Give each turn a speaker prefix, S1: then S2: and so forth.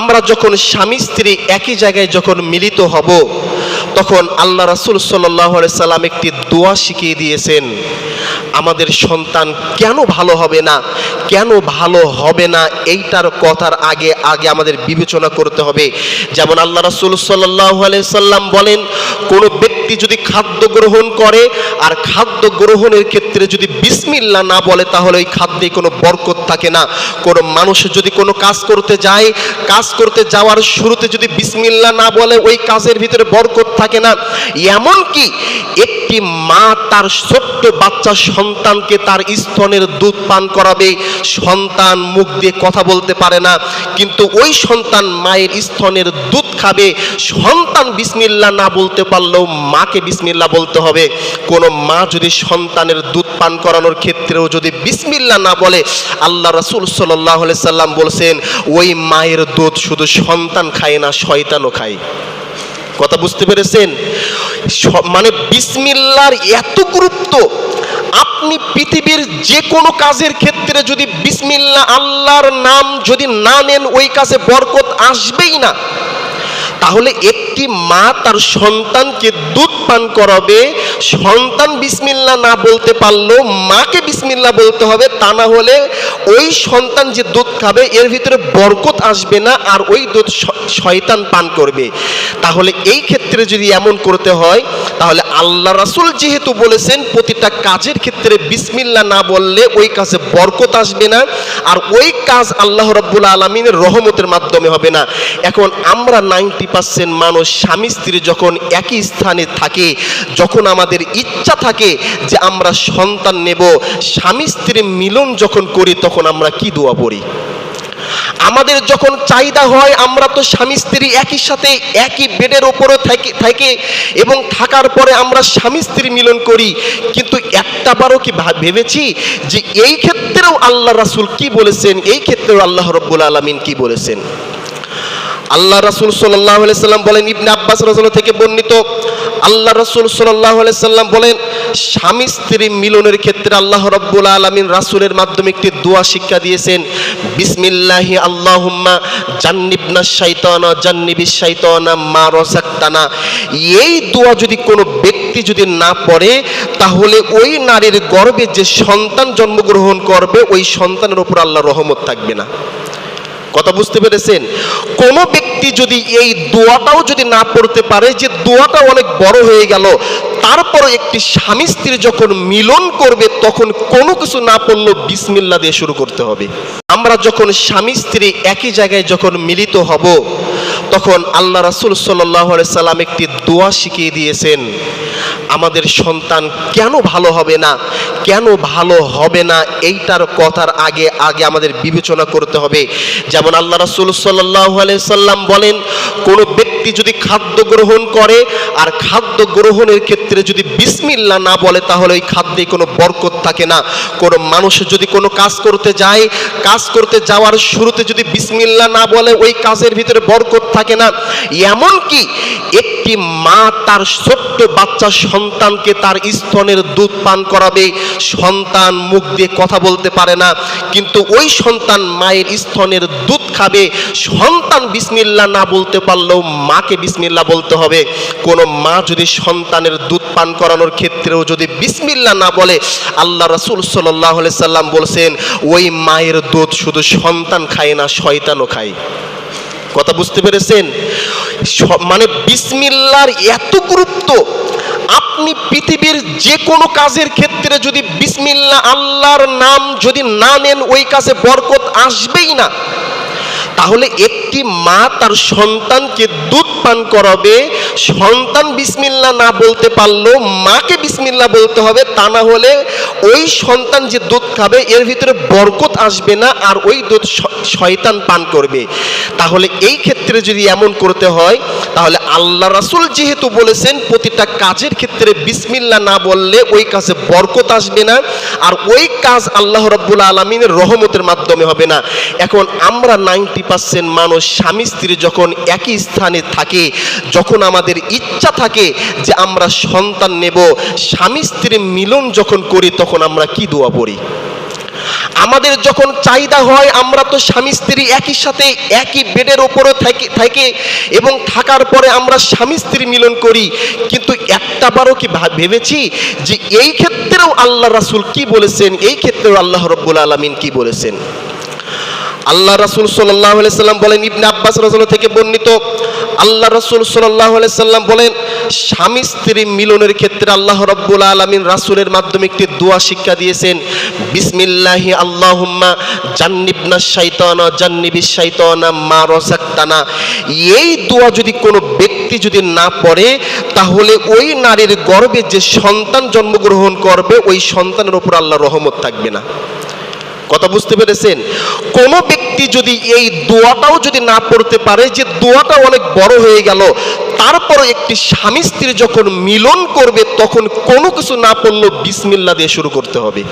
S1: আমরা যখন স্বামী স্ত্রী একই জায়গায় যখন মিলিত হব, তখন আল্লাহ রাসুল সাল্লাহ সাল্লাম একটি দোয়া শিখিয়ে দিয়েছেন, আমাদের সন্তান কেন ভালো হবে না? কেন ভালো হবে না? এইটার কথার আগে আগে আমাদের বিবেচনা করতে হবে। যেমন আল্লাহ রাসুল সাল্লাহ সাল্লাম বলেন, কোনো ব্যক্তি যদি খাদ্য গ্রহণ করে, আর খাদ্য গ্রহণের ক্ষেত্রে যদি বিসমিল্লা না বলে, তাহলে ওই খাদ্যে কোনো বরকত থাকে না। কোনো মানুষ যদি কোনো কাজ করতে যায়, কাজ করতে যাওয়ার শুরুতে যদি বিসমিল্লা না বলে, ওই কাজের ভিতরে বরকত থাকে না। এমনকি একটি মা তার ছোট্ট বাচ্চা সন্তানকে তার স্তনের দুধ পান করাবে। সন্তান মুখ দিয়ে কথা বলতে পারে না, কিন্তু ওই সন্তান মায়ের স্তনের দুধ খাবে। সন্তান বিসমিল্লা না বলতে পারলেও মাকে বিসমিল্লা বলতে হবে। কোনো মা যদি সন্তানের দুধ পান করানোর ক্ষেত্রেও যদি বিসমিল্লা না বলে, আল্লাহ রাসুল সাল্লাহ সাল্লাম বলছেন, ওই মায়ের দুধ শুধু সন্তান খায় না, শয়তানও খায়। কথা বুঝতে পেরেছেন? মানে বিসমিল্লার এত গুরুত্ব, আপনি পৃথিবীর যে কোনো কাজের ক্ষেত্রে যদি বিসমিল্লা আল্লাহর নাম যদি না নেন, ওই কাজে বরকত আসবেই না। তাহলে একটি মা তার সন্তানকে দুধ পান করাবে সন্তান বিসমিল্লা না বলতে পারলেও মাকে বিসমিল্লা বলতে হবে, তা না হলে ওই সন্তান যে দুধ খাবে, এর ভিতরে বরকত আসবে না আর ওই দুধ শয়তান পান করবে। তাহলে এই ক্ষেত্রে যদি এমন করতে হয়, তাহলে আল্লাহ রাসুল যেহেতু বলেছেন, প্রতিটা কাজের ক্ষেত্রে বিসমিল্লা না বললে ওই কাজে বরকত আসবে না, আর ওই কাজ আল্লাহ রব্বুল আলমিনের রহমতের মাধ্যমে হবে না। এখন আমরা নাইনটি পার্সেন্ট মানুষ স্বামী স্ত্রী যখন একই স্থানে থাকে, যখন আমাদের ইচ্ছা থাকে যে আমরা সন্তান নেব, স্বামী স্ত্রীর মিলন যখন করি তখন আমরা কি দোয়া পড়ি? আমাদের যখন চাহিদা হয়, আমরা তো স্বামী স্ত্রী একই সাথে একই বেডের ওপরে থাকে এবং থাকার পরে আমরা স্বামী স্ত্রী মিলন করি। কিন্তু একটা বারও কি ভেবেছি যে এই ক্ষেত্রেও আল্লাহ রাসুল কি বলেছেন? এই ক্ষেত্রেও আল্লাহ রব্বুল আলমিন কি বলেছেন? আল্লাহ রাসুল সাল্লাহ সাল্লাম বলেন, ইবনে আব্বাস রাজুল থেকে বর্ণিত আল্লাহ রসুল সাল্লাম বলেন, স্বামী স্ত্রী মিলনের ক্ষেত্রে আল্লাহ রব্বুল আলমিন রাসূলের মাধ্যমে একটি দোয়া শিক্ষা দিয়েছেন, বিসমিল্লাহি আল্লাহুম্মা জান্নিবনা শাইতানা জান্নিবিস শাইতানা মা রসাক্তানা। এই দোয়া যদি কোনো ব্যক্তি যদি না পড়ে, তাহলে ওই নারীর গর্বে যে সন্তান জন্মগ্রহণ করবে, ওই সন্তানের উপর আল্লাহ রহমত থাকবে না। কথা বুঝতে পেরেছেন? কোন ব্যক্তি যদি এই দোয়াটাও যদি না পড়তে পারে, যে দোয়াটা অনেক বড় হয়ে গেল, তারপর একটি স্বামী স্ত্রী যখন মিলন করবে, তখন কোনো কিছু না পড়লেও বিসমিল্লা দিয়ে শুরু করতে হবে। আমরা যখন স্বামী স্ত্রী একই জায়গায় যখন মিলিত হব তখন আল্লাহ রাসুল সাল্লাম একটি দোয়া শিখিয়ে দিয়েছেন, আমাদের সন্তান কেন ভালো হবে না? কেন ভালো হবে না? এইটার কথার আগে আগে আমাদের বিবেচনা করতে হবে। যেমন আল্লাহ রাসুল সাল্লাহ সাল্লাম বলেন, কোনো ব্যক্তি যদি খাদ্য গ্রহণ করে আর খাদ্য গ্রহণের ক্ষেত্রে যদি বিসমিল্লা না বলে, তাহলে ওই খাদ্যে কোনো বরকত থাকে না। কোনো মানুষ যদি কোনো কাজ করতে যায়, কাজ করতে যাওয়ার শুরুতে যদি বিসমিল্লা না বলে, ওই কাজের ভিতরে বরকত থাকে না। এমনকি একটি মা তার ছোট্ট বাচ্চা সন্তানকে তার স্তনের দুধ পান করাবে, সন্তান মুখ দিয়ে কথা বলতে পারে না, কিন্তু ওই সন্তান মায়ের স্তনের দুধ খাবে, সন্তান বিসমিল্লা না বলতে পারলেও মাকে বিসমিল্লা বলতে হবে। কোনো মা যদি সন্তানের দুধ পান করানোর ক্ষেত্রেও যদি বিসমিল্লা না বলে, আল্লাহ রাসুল সাল্লাহ সাল্লাম বলছেন, ওই মায়ের দুধ শুধু সন্তান খায় না, শয়তানও খায়। কথা বুঝতে পেরেছেন? মানে বিসমিল্লার এত গুরুত্ব, আপনি পৃথিবীর যে কোনো কাজের ক্ষেত্রে যদি বিসমিল্লা আল্লাহর নাম যদি না নেন, ওই কাজে বরকত আসবেই না। তাহলে একটি মা তার সন্তানকে দুধ পান করাবে, সন্তান বিসমিল্লা না বলতে পারলেও মাকে বিসমিল্লা বলতে হবে, তা না হলে ওই সন্তান যে দুধ খাবে, এর ভিতরে বরকত আসবে না, আর ওই দুধ শয়তান পান করবে। তাহলে এই ক্ষেত্রে যদি এমন করতে হয়, তাহলে আল্লাহ রাসুল যেহেতু বলেছেন, প্রতিটা কাজের ক্ষেত্রে বিসমিল্লা না বললে ওই কাজে বরকত আসবে না, আর ওই কাজ আল্লাহ রব্বুল আলমিনের রহমতের মাধ্যমে হবে না। এখন আমরা নাইনটি পার্সেন্ট মানুষ, স্বামী স্ত্রী যখন একই স্থানে থাকে, যখন আমাদের ইচ্ছা থাকে যে আমরা সন্তান নেব, স্বামী স্ত্রী মিলন যখন করি, তখন আমরা কি দোয়া পড়ি? আমাদের যখন চাহিদা হয়, আমরা তো স্বামী স্ত্রী একই সাথে একই বেডের ওপরে থাকি এবং থাকার পরে আমরা স্বামী স্ত্রী মিলন করি। কিন্তু একটা বারও কি ভেবেছি যে এই ক্ষেত্রেও আল্লাহ রাসুল কি বলেছেন? এই ক্ষেত্রেও আল্লাহ রব্বুল আলমিন কি বলেছেন? আল্লাহ রাসূল আলাইহি সাল্লাম বলেন, ইবনে আব্বাস রাদিয়াল্লাহু থেকে বর্ণিত আল্লাহ রসুল আলাইহি সাল্লাম বলেন, স্বামী স্ত্রী মিলনের ক্ষেত্রে আল্লাহ রাব্বুল আলামিন রাসূলের মাধ্যমে একটি দোয়া শিক্ষা দিয়েছেন, বিসমিল্লাহি আল্লাহুম্মা জান্নিবনা শাইতানা জান্নিবিশ শাইতানা মা রাযাকতানা এই দোয়া যদি কোনো ব্যক্তি যদি না পড়ে, তাহলে ওই নারীর গর্বে যে সন্তান জন্মগ্রহণ করবে, ওই সন্তানের ওপর আল্লাহ রহমত থাকবে না। কথা বুঝতে পেরেছেন? কোন ব্যক্তি যদি এই দোয়াটাও যদি না পড়তে পারে, যে দোয়াটা অনেক বড় হয়ে গেল তারপর একটি স্বামী স্ত্রী যখন মিলন করবে, তখন কোনো কিছু না পড়লেও বিসমিল্লা দিয়ে শুরু করতে হবে।